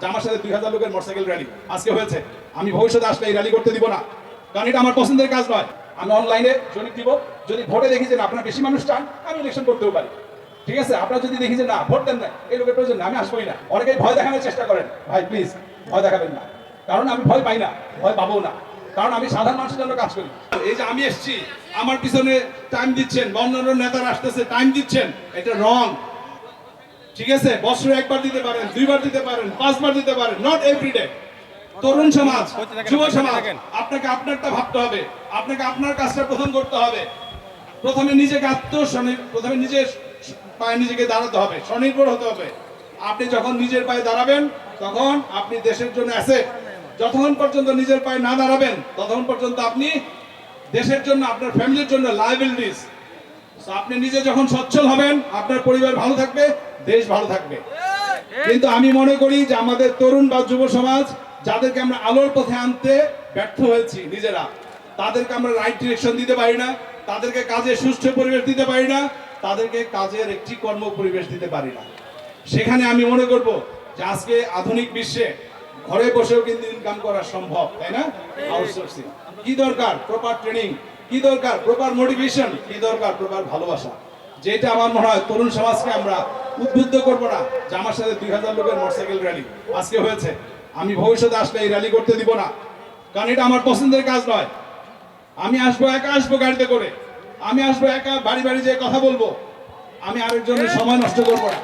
যে আমার সাথে দুই হাজার লোকের মোটরসাইকেল র্যালি আজকে হয়েছে। আমি ভবিষ্যতে আসলে এই র্যালি করতে দিব না। কারণ এটা আমার পছন্দের কাজ নয়। আমি অনলাইনে জরিপ দিব। যদি ভোটে দেখি যে আপনার বেশি মানুষ চান, আমি ইলেকশন করতেও পারি। ঠিক আছে? আপনারা যদি দেখি যে না, ভোট দেন না, এই লোকের প্রয়োজন আমি আসবোই না। অনেকেই ভয় দেখানোর চেষ্টা করেন। ভাই প্লিজ ভয় দেখাবেন না। কারণ আমি ভয় পাই না, ভয় পাবো না। কারণ আমি সাধারণ মানুষের জন্য কাজ করি। এই যে আমি এসেছি, আমার পিছনে টাইম দিচ্ছেন বা অন্যান্য নেতারা আসতেছে টাইম দিচ্ছেন, এটা রং ঠিক আছে? বছরে একবার দিতে পারেন, দুইবার দিতে পারেন, পাঁচবার দিতে পারেন নট এভরিডে তরুণ সমাজ, যুব সমাজ, আপনাকে আপনারটা ভাবতে হবে। আপনাকে আপনার কাজটা প্রথম করতে হবে। প্রথমে নিজেকে আত্মস্বনি প্রথমে নিজের পায়ে নিজেকে দাঁড়াতে হবে, স্বনির্ভর হতে হবে। আপনি যখন নিজের পায়ে দাঁড়াবেন, তখন আপনি দেশের জন্য অ্যাসেট যতক্ষণ পর্যন্ত নিজের পায়ে না দাঁড়াবেন, ততক্ষণ পর্যন্ত আপনি দেশের জন্য, আপনার ফ্যামিলির জন্য লাইবিলিটিস আপনি নিজে যখন সচ্ছল হবেন আপনার পরিবার ভালো থাকবে দেশ ভালো থাকবে। কিন্তু আমি মনে করি যে আমাদের তরুণ বা যুব সমাজ যাদেরকে আমরা আলোর পথে আনতে ব্যর্থ হয়েছি নিজেরা তাদেরকে আমরা রাইট ডিরেকশন দিতে পারি না তাদেরকে কাজে সুষ্ঠু পরিবেশ দিতে পারি না তাদেরকে কাজের একটি কর্ম পরিবেশ দিতে পারি না। সেখানে আমি মনে করব যে আজকে আধুনিক বিশ্বে ঘরে বসেও কিন্তু ইনকাম করা সম্ভব তাই না? আউটসোর্সিং কি দরকার? প্রপার ট্রেনিং কি দরকার? প্রপার মোটিভেশন কি দরকার? প্রপার ভালোবাসা। যেটা আমার মনে হয় তরুণ সমাজকে আমরা উদ্বুদ্ধ করব না। যে আমার সাথে দুই হাজার লোকের মোটরসাইকেল র্যালি আজকে হয়েছে। আমি ভবিষ্যতে আসলে এই র্যালি করতে দিব না। কারণ এটা আমার পছন্দের কাজ নয়। আমি আসব একা, আসব গাড়িতে করে। আমি আসব একা, বাড়ি বাড়ি যেয়ে কথা বলব। আমি আরেকজনের সময় নষ্ট করব না।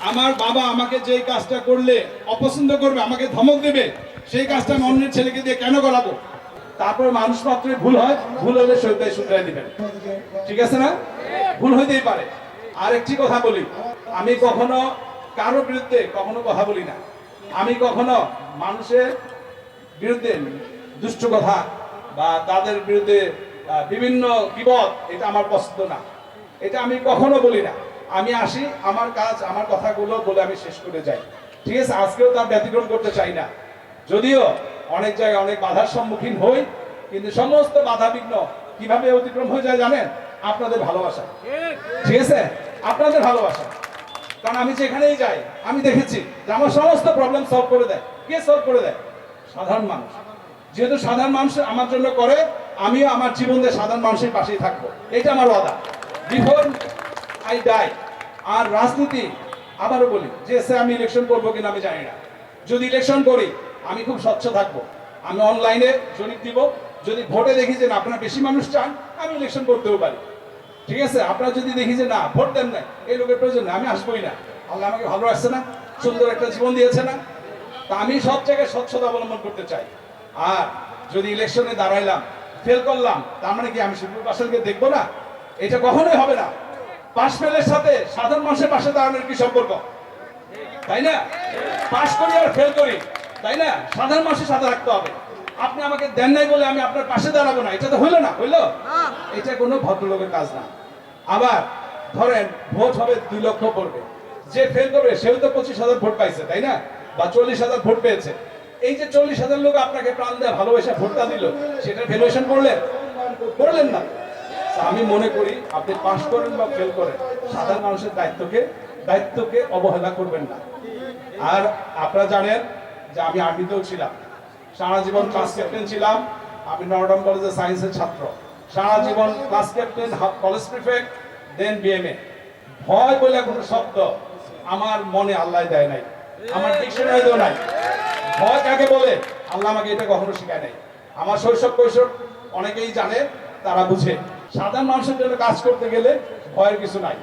আমার বাবা আমাকে যে কাজটা করলে অপছন্দ করবে, আমাকে ধমক দেবে, সেই কাজটা আমি অন্যের ছেলেকে দিয়ে কেন করাবো? তারপরে মানুষ মাত্রই ভুল হয়, ভুল হলে সৈতাই শুধরাই দিবেন। ঠিক আছে না? ভুল হইতেই পারে। আর একটি কথা বলি, আমি কখনো কারও বিরুদ্ধে কখনো কথা বলি না। আমি কখনো মানুষের বিরুদ্ধে দুষ্ট কথা বা তাদের বিরুদ্ধে বিভিন্ন বিপদ, এটা আমার পছন্দ না। এটা আমি কখনো বলি না। আমি আসি, আমার কাজ, আমার কথাগুলো বলে আমি শেষ করে যাই। ঠিক আছে? আজকেও তার ব্যতিক্রম করতে চাই না। যদিও অনেক জায়গায় অনেক বাধার সম্মুখীন হই, কিন্তু সমস্ত বাধা বিঘ্ন কীভাবে অতিক্রম হয়ে যায় জানেন? আপনাদের ভালোবাসা। ঠিক আছে? আপনাদের ভালোবাসা। কারণ আমি যেখানেই যাই, আমি দেখেছি যে আমার সমস্ত প্রবলেম সলভ করে দেয়। কে সলভ করে দেয়? সাধারণ মানুষ। যেহেতু সাধারণ মানুষ আমার জন্য করে, আমিও আমার জীবন দিয়ে সাধারণ মানুষের পাশেই থাকব। এটা আমার ওয়াদা। বিফোর আই ডাই আর রাজনীতি, আবারও বলি, যে আমি ইলেকশন করব কিনা আমি জানি না। যদি ইলেকশন করি আমি খুব স্বচ্ছ থাকব। আমি অনলাইনে জরিপ দিব। যদি ভোটে দেখি যে না, আপনারা বেশি মানুষ চান, আমি ইলেকশন করতেও পারি। ঠিক আছে? আপনারা যদি দেখি যে না, ভোট দেন না এই লোকের প্রয়োজন আমি আসবোই না। আল্লাহ আমাকে ভালো রাখছে না, সুন্দর একটা জীবন দিয়েছে না। তা আমি সব জায়গায় স্বচ্ছতা অবলম্বন করতে চাই। আর যদি ইলেকশনে দাঁড়াইলাম ফেল করলাম, তার মানে কি আমি শিবুল পাশালকে দেখব না? এটা কখনোই হবে না। পাশ ফেলের সাথে সাধারণ মানুষের পাশে দাঁড়ানোর কি সম্পর্ক? তাই না? পাশ করি আর ফেল করি। তাই না? সাধারণ মানুষের সাথে রাখতে হবে। আপনি আমাকে দেন নাই বলে আমি আপনার পাশে দাঁড়াবো না। এটা তো হইল না হইল? এটা কোনো ভদ্রলোকের কাজ না। আবার ধরেন ভোট হবে দুই লক্ষ পড়বে। যে ফেল করবে সেও তো পঁচিশ হাজার ভোট পাইছে তাই না? বা চল্লিশ হাজার ভোট পেয়েছে। এই যে চল্লিশ হাজার লোক আপনাকে প্রাণ দেয় ভালোবাসা ভোটটা দিল সেটা ভ্যালুয়েশন করলেন? করলেন না। আমি মনে করি আপনি পাশ করেন বা ফেল করেন সাধারণ মানুষের দায়িত্বকে দায়িত্বকে অবহেলা করবেন না। আর আপনারা জানেন যে আমি আর্মিতেও ছিলাম। সারা জীবন ক্লাস ক্যাপ্টেন ছিলাম। আমি নরডম কলেজের সায়েন্সের ছাত্র। সারা জীবন class captain college prefect then BMA ভয় বলে কোনো শব্দ আমার মনে আল্লাহ দেয় নাই। আমার ডিকশনারিতেও নাই। ভয় কাকে বলে? আল্লাহ আমাকে এটা কখনো শেখায় নাই। আমার শৈশব কৈশোর অনেকেই জানে, তারা বুঝে। সাধারণ মানুষের জন্য কাজ করতে গেলে ভয়ের কিছু নাই।